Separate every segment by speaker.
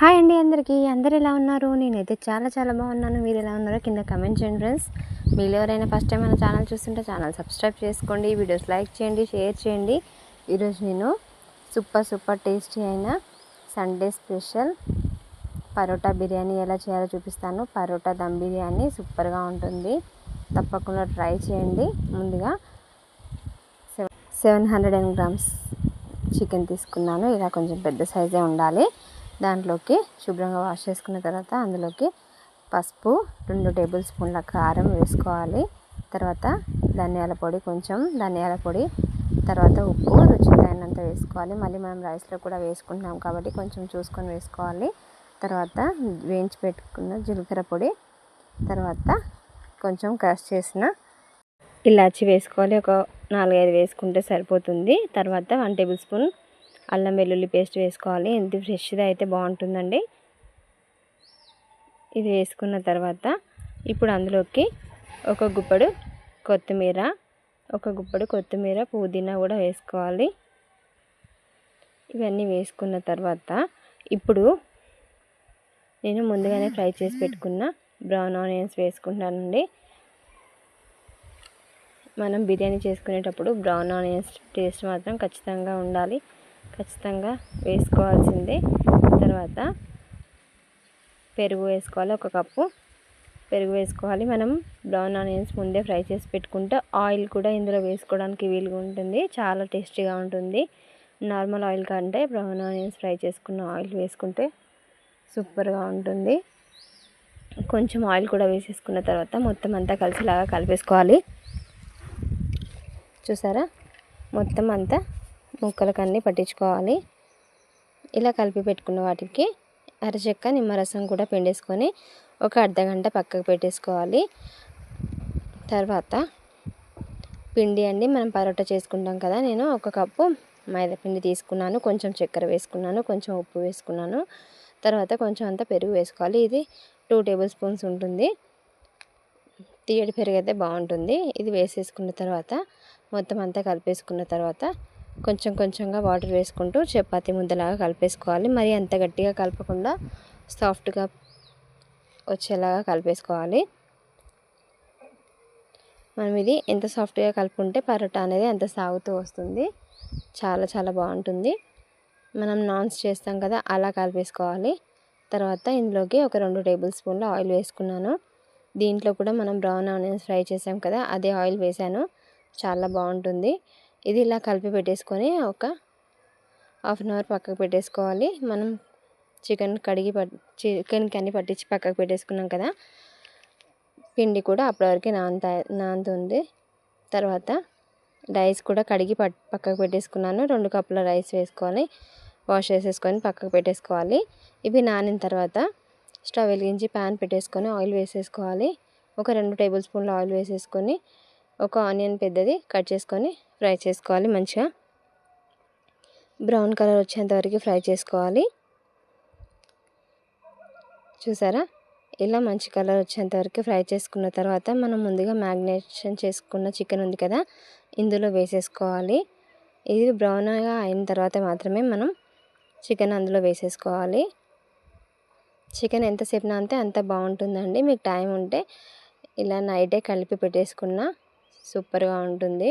Speaker 1: Hi అండి అందరికీ. అందరు ఎలా ఉన్నారు? నేనైతే చాలా చాలా బాగున్నాను. మీరు ఎలా ఉన్నారో కింద కమెంట్ చేయండి ఫ్రెండ్స్ మీరు ఎవరైనా ఫస్ట్ టైం మన ఛానల్ చూస్తుంటే ఛానల్ సబ్స్క్రైబ్ చేసుకోండి. వీడియోస్ లైక్ చేయండి షేర్ చేయండి. ఈరోజు నేను సూపర్ సూపర్ టేస్టీ అయిన సండే స్పెషల్ పరోటా బిర్యానీ ఎలా చేయాలో చూపిస్తాను. పరోటా దమ్ బిర్యానీ సూపర్గా ఉంటుంది. తప్పకుండా ట్రై చేయండి. ముందుగా seven hundred and grams chicken తీసుకున్నాను. ఇలా కొంచెం పెద్ద సైజే ఉండాలి. దాంట్లోకి శుభ్రంగా వాష్ చేసుకున్న తర్వాత అందులోకి పసుపు రెండు టేబుల్ స్పూన్ల కారం వేసుకోవాలి. తర్వాత ధనియాల పొడి కొంచెం ధనియాల పొడి తర్వాత ఉప్పు రుచి తగినంత వేసుకోవాలి. మళ్ళీ మనం రైస్లో కూడా వేసుకుంటున్నాం కాబట్టి కొంచెం చూసుకొని వేసుకోవాలి. తర్వాత వేయించి పెట్టుకున్న జీలకర్ర పొడి తర్వాత కొంచెం క్రష్ చేసిన ఇలాచి వేసుకోవాలి. ఒక నాలుగైదు వేసుకుంటే సరిపోతుంది. తర్వాత వన్ టేబుల్ స్పూన్ అల్లం వెల్లుల్లి పేస్ట్ వేసుకోవాలి. ఎంత ఫ్రెష్గా అయితే బాగుంటుందండి. ఇది వేసుకున్న తర్వాత ఇప్పుడు అందులోకి ఒక గుప్పడు కొత్తిమీర ఒక గుప్పడు కొత్తిమీర పుదీనా కూడా వేసుకోవాలి. ఇవన్నీ వేసుకున్న తర్వాత ఇప్పుడు నేను ముందుగానే ఫ్రై చేసి పెట్టుకున్న బ్రౌన్ ఆనియన్స్ వేసుకుంటానండి. మనం బిర్యానీ చేసుకునేటప్పుడు బ్రౌన్ ఆనియన్స్ టేస్ట్ మాత్రం ఖచ్చితంగా ఉండాలి. ఖచ్చితంగా వేసుకోవాల్సిందే. తర్వాత పెరుగు వేసుకోవాలి ఒక కప్పు పెరుగు వేసుకోవాలి. మనం బ్రౌన్ ఆనియన్స్ ముందే ఫ్రై చేసి పెట్టుకుంటే ఆయిల్ కూడా ఇందులో వేసుకోవడానికి వీలుగా ఉంటుంది. చాలా టేస్టీగా ఉంటుంది. నార్మల్ ఆయిల్ కంటే బ్రౌన్ ఆనియన్స్ ఫ్రై చేసుకున్న ఆయిల్ వేసుకుంటే సూపర్గా ఉంటుంది. కొంచెం ఆయిల్ కూడా వేసేసుకున్న తర్వాత మొత్తం అంతా కలిసిలాగా కలిపేసుకోవాలి. చూసారా? మొత్తం అంతా ముక్కలకు అన్నీ పట్టించుకోవాలి. ఇలా కలిపి పెట్టుకున్న వాటికి అరచెక్క నిమ్మరసం కూడా పిండేసుకొని ఒక అర్ధగంట పక్కకు పెట్టేసుకోవాలి. తర్వాత పిండి అండి మనం పరోటా చేసుకుంటాం కదా నేను ఒక కప్పు మైదా పిండి తీసుకున్నాను. కొంచెం చక్కెర వేసుకున్నాను కొంచెం ఉప్పు వేసుకున్నాను. తర్వాత కొంచెం అంతా పెరుగు వేసుకోవాలి. ఇది టూ టేబుల్ స్పూన్స్ ఉంటుంది. తీయడి పెరుగు అయితే బాగుంటుంది. ఇది వేసేసుకున్న తర్వాత మొత్తం అంతా కలిపేసుకున్న తర్వాత కొంచెం కొంచెంగా వాటర్ వేసుకుంటూ చపాతీ ముద్దలాగా కలిపేసుకోవాలి. మరి అంత గట్టిగా కలపకుండా సాఫ్ట్గా వచ్చేలాగా కలిపేసుకోవాలి. మనం ఇది ఎంత సాఫ్ట్గా కలుపుకుంటే పరోటా అనేది అంత సాగుతూ వస్తుంది. చాలా చాలా బాగుంటుంది. మనం నాన్స్ చేస్తాం కదా అలా కలిపేసుకోవాలి. తర్వాత ఇందులోకి ఒక రెండు టేబుల్ స్పూన్ల ఆయిల్ వేసుకున్నాను. దీంట్లో కూడా మనం బ్రౌన్ ఆనియన్స్ ఫ్రై చేసాం కదా అదే ఆయిల్ వేసాను. చాలా బాగుంటుంది. ఇది ఇలా కలిపి పెట్టేసుకొని ఒక హాఫ్ అన్ అవర్ పక్కకు పెట్టేసుకోవాలి. మనం చికెన్ కడిగి పట్ చికెన్కి అన్ని పట్టించి పక్కకు పెట్టేసుకున్నాం కదా పిండి కూడా అప్పటివరకు నాంత నాంతుంది. తర్వాత రైస్ కూడా కడిగి పట్ పక్కకు పెట్టేసుకున్నాను. రెండు కప్పుల రైస్ వేసుకొని వాష్ చేసేసుకొని పక్కకు పెట్టేసుకోవాలి. ఇవి నానిన తర్వాత స్టవ్ వెలిగించి ప్యాన్ పెట్టేసుకొని ఆయిల్ వేసేసుకోవాలి. ఒక రెండు టేబుల్ స్పూన్ల ఆయిల్ వేసేసుకొని ఒక ఆనియన్ పెద్దది కట్ చేసుకొని ఫ్రై చేసుకోవాలి మంచిగా. బ్రౌన్ కలర్ వచ్చేంత వరకు ఫ్రై చేసుకోవాలి. చూసారా? ఇలా మంచి కలర్ వచ్చేంత వరకు ఫ్రై చేసుకున్న తర్వాత మనం ముందుగా మ్యాగ్నేషన్ చేసుకున్న చికెన్ ఉంది కదా ఇందులో వేసేసుకోవాలి. ఇది బ్రౌన్గా అయిన తర్వాత మాత్రమే మనం చికెన్ అందులో వేసేసుకోవాలి. చికెన్ ఎంతసేపు అంతే అంత బాగుంటుందండి. మీకు టైం ఉంటే ఇలా నైటే కలిపి పెట్టేసుకున్న సూపర్గా ఉంటుంది.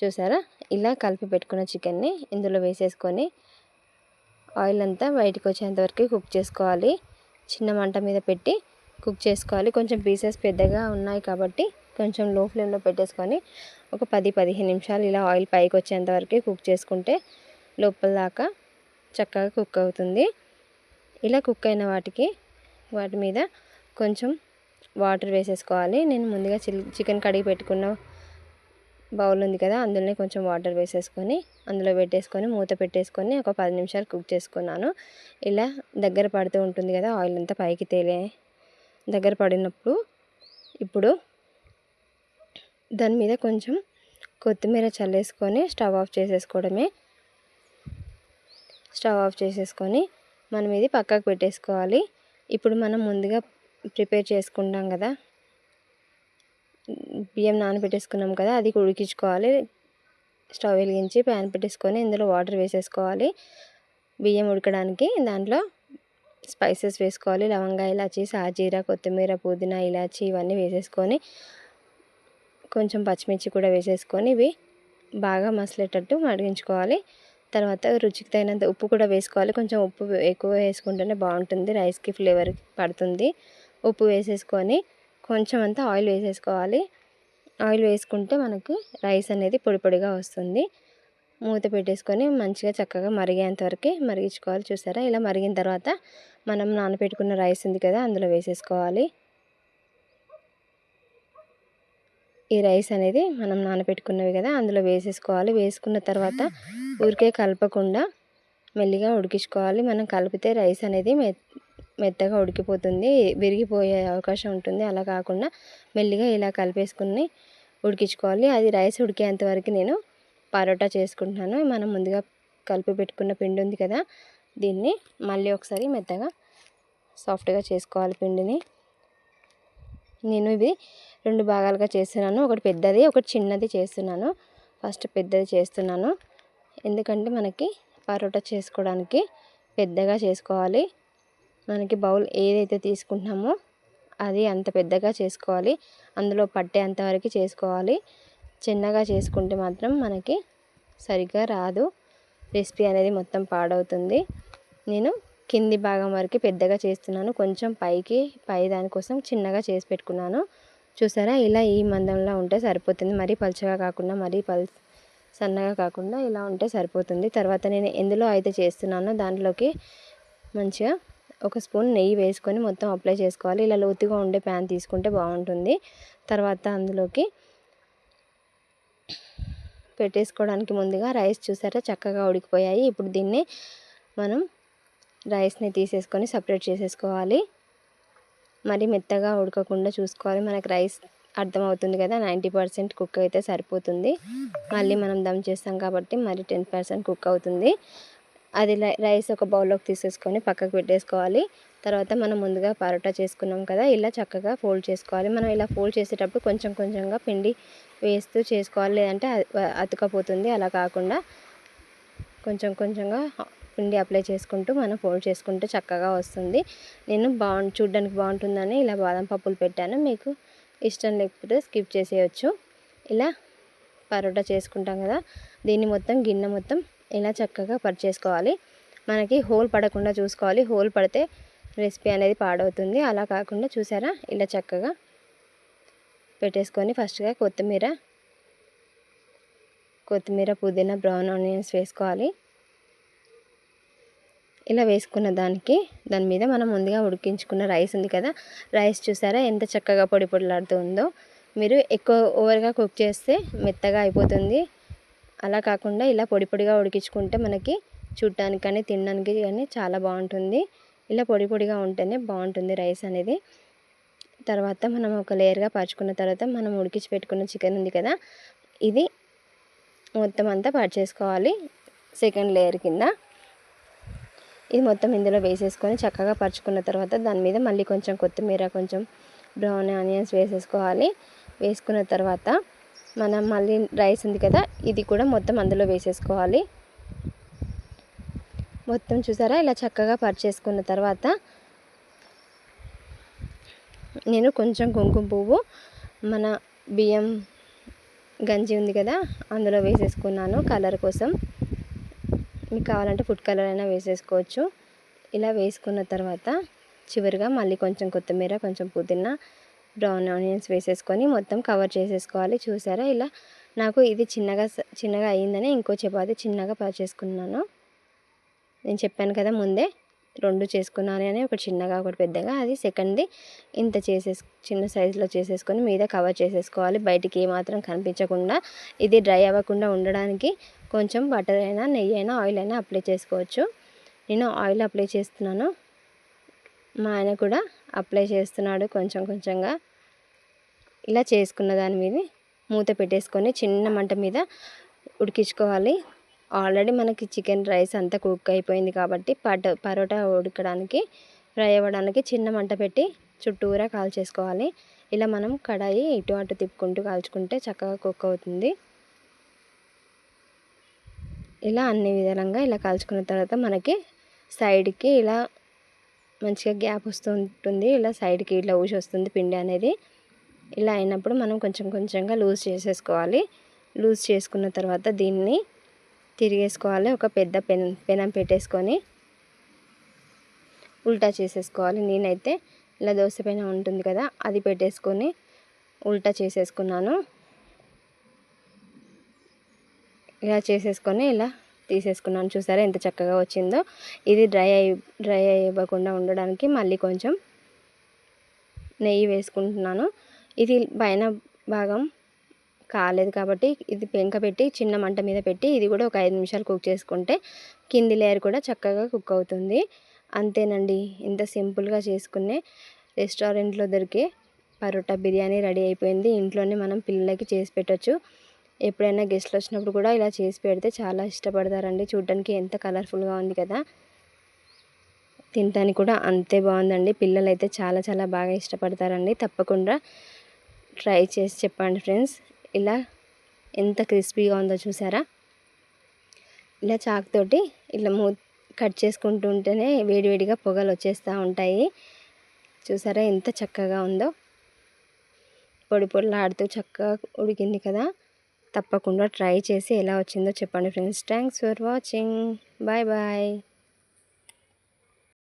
Speaker 1: చూసారా? ఇలా కలిపి పెట్టుకున్న చికెన్ని ఇందులో వేసేసుకొని ఆయిల్ అంతా బయటకు వచ్చేంతవరకు కుక్ చేసుకోవాలి. చిన్న మంట మీద పెట్టి కుక్ చేసుకోవాలి. కొంచెం పీసెస్ పెద్దగా ఉన్నాయి కాబట్టి కొంచెం లో ఫ్లేమ్లో పెట్టేసుకొని ఒక పది పదిహేను నిమిషాలు ఇలా ఆయిల్ పైకి వచ్చేంత వరకు కుక్ చేసుకుంటే లోపల దాకా చక్కగా కుక్ అవుతుంది. ఇలా కుక్ అయిన వాటికి వాటి మీద కొంచెం వాటర్ వేసేసుకోవాలి. నేను ముందుగా చికెన్ కడిగి పెట్టుకున్న బౌల్ ఉంది కదా అందులోనే కొంచెం వాటర్ వేసేసుకొని అందులో పెట్టేసుకొని మూత పెట్టేసుకొని ఒక పది నిమిషాలు కుక్ చేసుకున్నాను. ఇలా దగ్గర పడుతూ ఉంటుంది కదా ఆయిల్ అంతా పైకి తేలే. దగ్గర పడినప్పుడు ఇప్పుడు దాని మీద కొంచెం కొత్తిమీర చల్లేసుకొని స్టవ్ ఆఫ్ చేసేసుకోవడమే. స్టవ్ ఆఫ్ చేసేసుకొని మనం ఇది పక్కకు పెట్టేసుకోవాలి. ఇప్పుడు మనం ముందుగా ప్రిపేర్ చేసుకుంటాం కదా బియ్యం నానబెట్టేసుకున్నాం కదా అది ఉడికించుకోవాలి. స్టవ్ వెలిగించి ప్యాన్ పెట్టేసుకొని ఇందులో వాటర్ వేసేసుకోవాలి. బియ్యం ఉడకడానికి దాంట్లో స్పైసెస్ వేసుకోవాలి. లవంగా ఇలాచి సాజీరా కొత్తిమీర పుదీనా ఇలాచి ఇవన్నీ వేసేసుకొని కొంచెం పచ్చిమిర్చి కూడా వేసేసుకొని ఇవి బాగా మసలేటట్టు మరిగించుకోవాలి. తర్వాత రుచికి తగినంత ఉప్పు కూడా వేసుకోవాలి. కొంచెం ఉప్పు ఎక్కువ వేసుకుంటేనే బాగుంటుంది. రైస్కి ఫ్లేవర్ పడుతుంది. ఉప్పు వేసేసుకొని కొంచెం అంతా ఆయిల్ వేసేసుకోవాలి. ఆయిల్ వేసుకుంటే మనకి రైస్ అనేది పొడి పొడిగా వస్తుంది. మూత పెట్టేసుకొని మంచిగా చక్కగా మరిగేంత వరకు మరిగించుకోవాలి. చూసారా? ఇలా మరిగిన తర్వాత మనం నానబెట్టుకున్న రైస్ ఉంది కదా అందులో వేసేసుకోవాలి. ఈ రైస్ అనేది మనం నానబెట్టుకున్నవి కదా అందులో వేసేసుకోవాలి. వేసుకున్న తర్వాత ఊరికే కలపకుండా మెల్లిగా ఉడికించుకోవాలి. మనం కలిపితే రైస్ అనేది మె మెత్తగా ఉడికిపోతుంది విరిగిపోయే అవకాశం ఉంటుంది. అలా కాకుండా మెల్లిగా ఇలా కలిపేసుకుని ఉడికించుకోవాలి. అది రైస్ ఉడికేంత వరకు నేను పరోటా చేసుకుంటున్నాను. మనం ముందుగా కలిపి పెట్టుకున్న పిండి ఉంది కదా దీన్ని మళ్ళీ ఒకసారి మెత్తగా సాఫ్ట్గా చేసుకోవాలి పిండిని. నేను ఇది రెండు భాగాలుగా చేస్తున్నాను. ఒకటి పెద్దది ఒకటి చిన్నది చేస్తున్నాను. ఫస్ట్ పెద్దది చేస్తున్నాను. ఎందుకంటే మనకి పరోటా చేసుకోవడానికి పెద్దగా చేసుకోవాలి. మనకి బౌల్ ఏదైతే తీసుకుంటున్నామో అది అంత పెద్దగా చేసుకోవాలి. అందులో పట్టే అంతవరకు చేసుకోవాలి. చిన్నగా చేసుకుంటే మాత్రం మనకి సరిగ్గా రాదు. రెసిపీ అనేది మొత్తం పాడవుతుంది. నేను కింది భాగం వరకు పెద్దగా చేస్తున్నాను. కొంచెం పైకి పై దానికోసం చిన్నగా చేసి పెట్టుకున్నాను. చూసారా? ఇలా ఈ మందంలో ఉంటే సరిపోతుంది. మరీ పలుచగా కాకుండా మరీ పల్ సన్నగా కాకుండా ఇలా ఉంటే సరిపోతుంది. తర్వాత నేను ఎందులో అయితే చేస్తున్నానో దాంట్లోకి మంచిగా ఒక స్పూన్ నెయ్యి వేసుకొని మొత్తం అప్లై చేసుకోవాలి. ఇలా లోతుగా ఉండే ప్యాన్ తీసుకుంటే బాగుంటుంది. తర్వాత అందులోకి పెట్టేసుకోవడానికి ముందుగా రైస్ చూసారా? చక్కగా ఉడికిపోయాయి. ఇప్పుడు దీన్ని మనం రైస్ని తీసేసుకొని సపరేట్ చేసేసుకోవాలి. మరి మెత్తగా ఉడకకుండా చూసుకోవాలి. మనకు రైస్ అర్థమవుతుంది కదా నైంటీ పర్సెంట్ కుక్ అయితే సరిపోతుంది. మళ్ళీ మనం దమ్ చేస్తాం కాబట్టి మరి టెన్ పర్సెంట్ కుక్ అవుతుంది. అది రైస్ ఒక బౌల్లోకి తీసేసుకొని పక్కకు పెట్టేసుకోవాలి. తర్వాత మనం ముందుగా పరోటా చేసుకున్నాం కదా ఇలా చక్కగా ఫోల్డ్ చేసుకోవాలి. మనం ఇలా ఫోల్డ్ చేసేటప్పుడు కొంచెం కొంచెంగా పిండి వేస్తూ చేసుకోవాలి. లేదంటే అతుకపోతుంది. అలా కాకుండా కొంచెం కొంచెంగా పిండి అప్లై చేసుకుంటూ మనం ఫోల్డ్ చేసుకుంటూ చక్కగా వస్తుంది. నేను బాగు చూడ్డానికి బాగుంటుందని ఇలా బాదం పప్పులు పెట్టాను. మీకు ఇష్టం లేకపోతే స్కిప్ చేసేయచ్చు. ఇలా పరోటా చేసుకుంటాం కదా దీన్ని మొత్తం గిన్నె మొత్తం ఇలా చక్కగా పరిచేసుకోవాలి మనకి హోల్ పడకుండా చూసుకోవాలి. హోల్ పడితే రెసిపీ అనేది పాడవుతుంది. అలా కాకుండా చూసారా? ఇలా చక్కగా పెట్టేసుకొని ఫస్ట్గా కొత్తిమీర కొత్తిమీర పుదీనా బ్రౌన్ ఆనియన్స్ వేసుకోవాలి. ఇలా వేసుకున్న దానికి దాని మీద మనం ముందుగా ఉడికించుకున్న రైస్ ఉంది కదా? రైస్ చూసారా? ఎంత చక్కగా పొడి పొడిలాడుతుందో మీరు ఎక్కువ ఓవర్గా కుక్ చేస్తే మెత్తగా అయిపోతుంది. అలా కాకుండా ఇలా పొడి పొడిగా ఉడికించుకుంటే మనకి చూడటానికి కానీ తినడానికి కానీ చాలా బాగుంటుంది. ఇలా పొడి పొడిగా ఉంటేనే బాగుంటుంది రైస్ అనేది. తర్వాత మనం ఒక లేయర్గా పరుచుకున్న తర్వాత మనం ఉడికించి పెట్టుకున్న చికెన్ ఉంది కదా ఇది మొత్తం అంతా పరిచేసుకోవాలి సెకండ్ లేయర్ కింద. ఇది మొత్తం ఇందులో వేసేసుకొని చక్కగా పరుచుకున్న తర్వాత దాని మీద మళ్ళీ కొంచెం కొత్తిమీర కొంచెం బ్రౌన్ ఆనియన్స్ వేసేసుకోవాలి. వేసుకున్న తర్వాత మనం మళ్ళీ రైస్ ఉంది కదా ఇది కూడా మొత్తం అందులో వేసేసుకోవాలి. మొత్తం చూసారా? ఇలా చక్కగా పరిచేసుకున్న తర్వాత నేను కొంచెం కుంకుమ పువ్వు మన బియ్యం గంజి ఉంది కదా అందులో వేసేసుకున్నాను కలర్ కోసం. మీకు కావాలంటే ఫుడ్ కలర్ అయినా వేసేసుకోవచ్చు. ఇలా వేసుకున్న తర్వాత చివరిగా మళ్ళీ కొంచెం కొత్తిమీర కొంచెం పుదీనా బ్రౌన్ ఆనియన్స్ వేసేసుకొని మొత్తం కవర్ చేసేసుకోవాలి. చూసారా? ఇలా నాకు ఇది చిన్నగా చిన్నగా అయ్యిందని ఇంకో చపాతి చిన్నగా పరిచేసుకున్నాను నేను చెప్పాను కదా ముందే రెండు చేసుకున్నాను అని ఒకటి చిన్నగా ఒకటి పెద్దగా. అది సెకండ్ది. ఇంత చేసే చిన్న సైజులో చేసేసుకొని మీద కవర్ చేసేసుకోవాలి. బయటికి ఏమాత్రం కనిపించకుండా ఇది డ్రై అవ్వకుండా ఉండడానికి కొంచెం బటర్ అయినా నెయ్యి అయినా ఆయిల్ అయినా అప్లై చేసుకోవచ్చు. నేను ఆయిల్ అప్లై చేస్తున్నాను. మా ఆయన కూడా అప్లై చేస్తున్నాడు కొంచెం కొంచెంగా. ఇలా చేసుకున్న దాని మీద మూత పెట్టేసుకొని చిన్న మంట మీద ఉడికించుకోవాలి. ఆల్రెడీ మనకి చికెన్ రైస్ అంతా కుక్ అయిపోయింది కాబట్టి పట పరోటా ఉడకడానికి ఫ్రై అవ్వడానికి చిన్న మంట పెట్టి చుట్టూరా కాల్చేసుకోవాలి. ఇలా మనం కడాయి ఇటు అటు తిప్పుకుంటూ కాల్చుకుంటే చక్కగా కుక్ అవుతుంది. ఇలా అన్ని విధాలంగా ఇలా కాల్చుకున్న తర్వాత మనకి సైడ్కి ఇలా మంచిగా గ్యాప్ వస్తూ ఉంటుంది. ఇలా సైడ్కి ఇట్లా ఊసి వస్తుంది పిండి అనేది. ఇలా అయినప్పుడు మనం కొంచెం కొంచెంగా లూజ్ చేసేసుకోవాలి. లూజ్ చేసుకున్న తర్వాత దీన్ని తిరిగేసుకోవాలి. ఒక పెద్ద పెన్ పెనం పెట్టేసుకొని ఉల్టా చేసేసుకోవాలి. నేనైతే ఇలా దోశ పెనం ఉంటుంది కదా అది పెట్టేసుకొని ఉల్టా చేసేసుకున్నాను. ఇలా చేసేసుకొని ఇలా తీసేసుకున్నాను. చూసారా ఎంత చక్కగా వచ్చిందో. ఇది డ్రై అయి డ్రై అయ్యకుండా ఉండడానికి మళ్ళీ కొంచెం నెయ్యి వేసుకుంటున్నాను. ఇది పైన భాగం కాలేదు కాబట్టి ఇది పెంక పెట్టి చిన్న మంట మీద పెట్టి ఇది కూడా ఒక ఐదు నిమిషాలు కుక్ చేసుకుంటే కింది లేయర్ కూడా చక్కగా కుక్ అవుతుంది. అంతేనండి. ఇంత సింపుల్గా చేసుకునే రెస్టారెంట్లో దొరికే పరోటా బిర్యానీ రెడీ అయిపోయింది. ఇంట్లోనే మనం పిల్లలకి చేసి పెట్టచ్చు. ఎప్పుడైనా గెస్ట్లు వచ్చినప్పుడు కూడా ఇలా చేసి పెడితే చాలా ఇష్టపడతారండి. చూడడానికి ఎంత కలర్ఫుల్గా ఉంది కదా! తినడానికి కూడా అంతే బాగుందండి. పిల్లలు అయితే చాలా చాలా బాగా ఇష్టపడతారండి. తప్పకుండా ట్రై చేసి చెప్పండి ఫ్రెండ్స్. ఇలా ఎంత క్రిస్పీగా ఉందో చూసారా? ఇలా చాక్తోటి ఇలా మూ కట్ చేసుకుంటూ ఉంటేనే వేడివేడిగా పొగలు వచ్చేస్తూ ఉంటాయి. చూసారా ఎంత చక్కగా ఉందో? పొడి పొడిలాడుతూ చక్కగా ఉడికింది కదా. తప్పకుండా ట్రై చేసి ఎలా వచ్చిందో చెప్పండి friends. Thanks for watching. Bye bye.